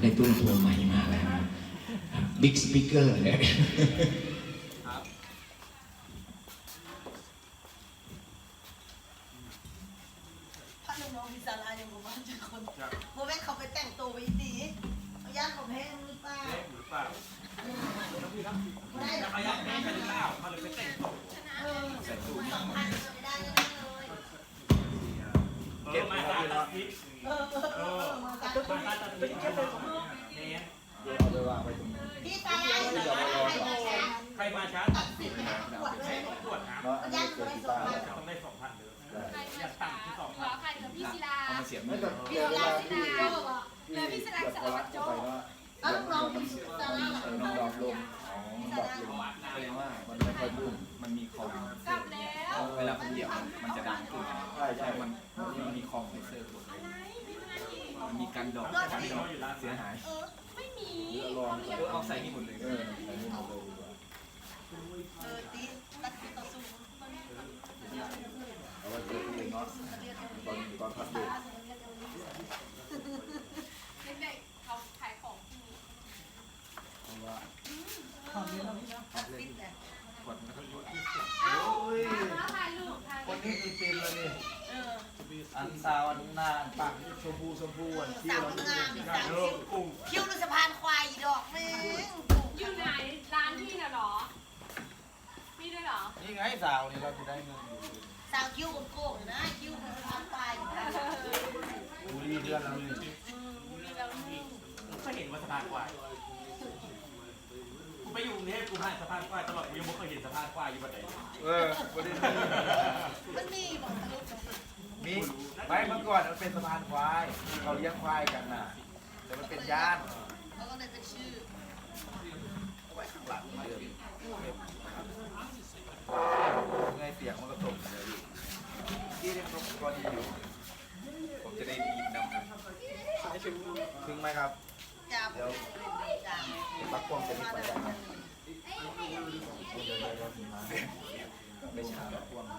ได้ตู้ลำโพงใหม่มาแล้วบิ๊กสปีกเกอร์เนี่ยถ้าน้องๆมีสาระอย่างผมว่าจะคนโมแม่เขาไปแต่งตัวไว้ดีเอาย่านผมแห้งหรือเปล่าหรือเปล่าไม่ได้แล้วเขาอยากแม่กันหรือเปล่าเขาเลยไปแต่งตัวเออสองพันไม่ได้ก็ได้เลยเก็บมาตาตั เอามาเสียบไม่นี่แต่เดี๋ยวเราที่ดีโจ้อะเหลือพี่ศิลาแบบสาพอรวัรัตดรโจเข้าไปว่าแล้วลองมีตาล่าหลังน้องดอกลมอ๋อแบบลมแสดงว่ามันไม่ค่อยบุ้มมันมีคอมกลับแล้วเวลาผมเหยียบมันจะดังขึ้นใช่ใช่มันมันมีคอมไฟเซอร์ตัวมันมีกันดอกทำให้เขาอยู่ร้านเสียหายเออไม่มีเรือลองเออเอาใส่นี่หมดเลยเออใส่นี่หมดเลยดีกว่าเออตีตัดต่อสู้เอาไว้ เนาะตอนตอนพักเบรกเด็กๆเขาขายของที่นี่เพราะว่าตัดติดเลยกดแล้วก็กดเอ้ามาถ่ายรูปถ่ายคนนี้กี่ปีแล้วนี่เอออันสาวอันหน้าปากชมพูชมพูอันเที่สาวมันงามสาวเอคิ้วกุ้งคิ้วดูสะพานควายดอกนึงอยู่ไหนร้านพี่น่ะหรอมีด้วยหรอ นี่ไงสาวนี่เราจะได้เงิน ยู่สาวคิ้วโกงนะคิ้วดูสะพานควายบุรีเดือนแล้วนี่มีแล้วเคยเห็นว่าสะพานควายกูไปอยู่กรุงเทพกูผ่านสะพานควายตลอดกูยังไม่เคยเห็นสะพานควายอยู่บันไดเออประเด็นมันมีบอกทะลุมีไม่เมื่อก่อนมันเป็นสะพานควายเขาเลี้ยงควายกันน่ะแต่มันเป็นย่านเขาก็เลยเป็นชื่อ ไว้ข้างหลังเดิมไงเสียงมันก็ตกเลยที่เรียกว่าพอดีอยู่ ผมจะได้ยินนำ ถึงไหมครับ จับจับปักกล้องจะมีไฟแดงไหมเดี๋ยวเดี๋ยวเดี๋ยวถึงไม่ใช่ปักกล้องนะ